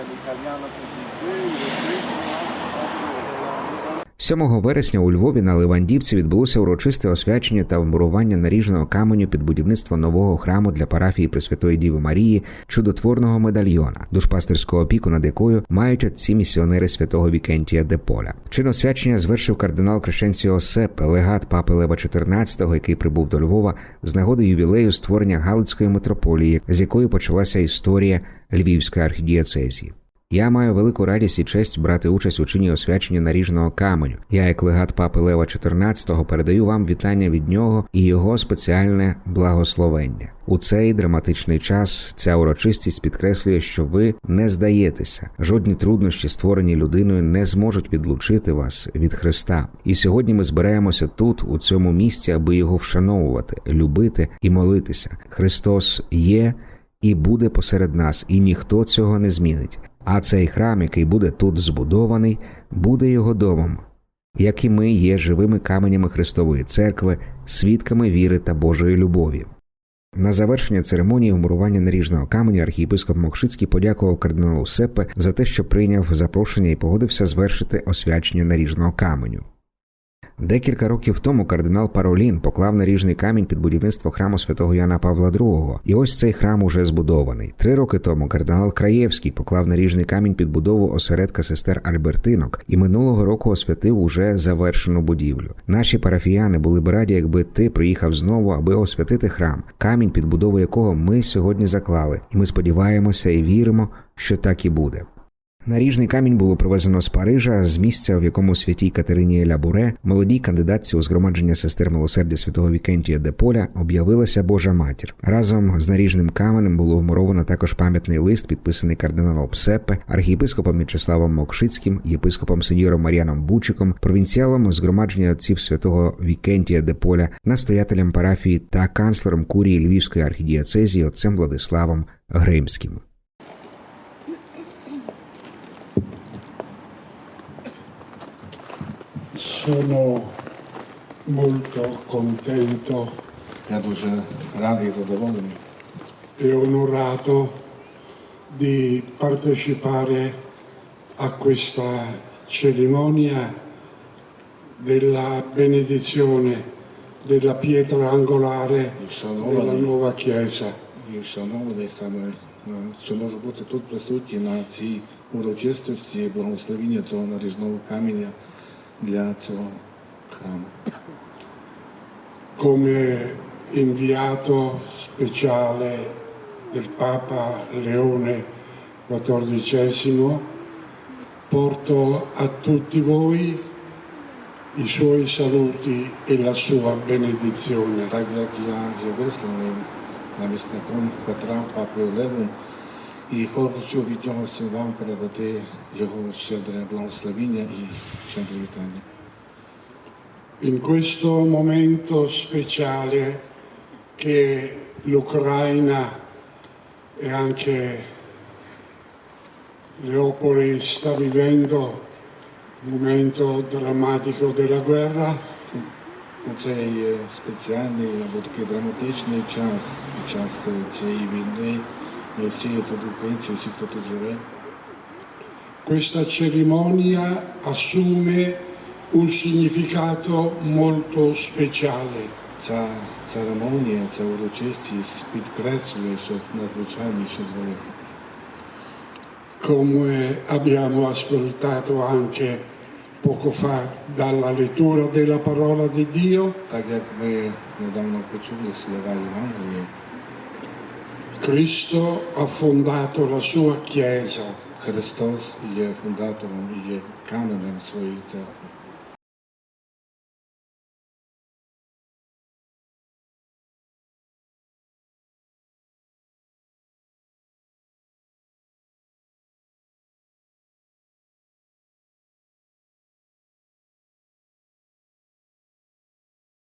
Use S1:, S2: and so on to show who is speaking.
S1: l'italiano così,
S2: 7 вересня у Львові на Левандівці відбулося урочисте освячення та вмурування наріжного каменю під будівництво нового храму для парафії Пресвятої Діви Марії, чудотворного медальйона, душпастерську опіку над якою мають отці місіонери святого Вікентія де Поля. Чин освячення звершив кардинал Крещенціо Сепе, легат папи Лева XIV, який прибув до Львова з нагоди ювілею створення Галицької митрополії, з якої почалася історія Львівської архідіоцезії. Я маю велику радість і честь брати участь у чині освячення наріжного каменю. Я, як легат папи Лева XIV, передаю вам вітання від нього і його спеціальне благословення. У цей драматичний час ця урочистість підкреслює, що ви не здаєтеся. Жодні труднощі, створені людиною, не зможуть відлучити вас від Христа. І сьогодні ми збираємося тут, у цьому місці, аби його вшановувати, любити і молитися. Христос є і буде посеред нас, і ніхто цього не змінить. А цей храм, який буде тут збудований, буде його домом, як і ми є живими каменями Христової церкви, свідками віри та Божої любові. На завершення церемонії умурування наріжного каменю архієпископ Мокшицький подякував кардиналу Сепе за те, що прийняв запрошення і погодився звершити освячення наріжного каменю. Декілька років тому кардинал Паролін поклав наріжний камінь під будівництво храму святого Яна Павла II, і ось цей храм уже збудований. Три роки тому кардинал Краєвський поклав наріжний камінь під будову осередка сестер Альбертинок і минулого року освятив уже завершену будівлю. Наші парафіяни були б раді, якби ти приїхав знову, аби освятити храм, камінь, під будову якого ми сьогодні заклали, і ми сподіваємося і віримо, що так і буде. Наріжний камінь було привезено з Парижа, з місця, в якому святій Катерині Лябуре, молодій кандидатці у згромадження сестер милосердя святого Вікентія де Поля, об'явилася Божа матір. Разом з наріжним каменем було вмуровано також пам'ятний лист, підписаний кардиналом Псепе, архієпископом Мічеславом Мокшицьким, єпископом сеньором Мар'яном Бучиком, провінціалом згромадження отців святого Вікентія де Поля, настоятелем парафії та канцлером курії Львівської архідіоцезії отцем Владиславом Гримським.
S3: Sono molto contento
S4: Я дуже радий і задоволений,
S3: e onorato di partecipare a questa cerimonia della benedizione della pietra angolare
S4: і
S3: della
S4: вшанований,
S3: nuova chiesa.
S4: і вшанований саме, е, що можу бути тут присутній на цій урочистості благословіння цього наріжного каменя Ghiaccio Cano.
S3: Come inviato speciale del Papa Leone XIV, porto a tutti voi i suoi saluti e la sua benedizione.
S4: Tak jak ja, že veslám na Vysnakon Petra Papu i Horgošću vidimo se vam predati Jehovah Centre Blagoslavine e Centre Vitania.
S3: In questo momento speciale che l'Ucraina e anche Leopoli sta vivendo un momento drammatico della guerra.
S4: У цей спеціальний або такий драматичний час, під час цієї війни, nel segreto del Paese si proteggerà.
S3: Questa cerimonia assume un significato molto speciale.
S4: Ta ceremonia, ta uroczystość podkreśla, że nadzwyczajnie się zwolniła.
S3: Come abbiamo ascoltato anche poco fa dalla lettura della parola di Dio,
S4: tak jak my niedawno poczuli słowa Ewangelii,
S3: Cristo ha fondato la sua Chiesa.
S4: Hristos je fundatorem, je kamenem svoje crkve.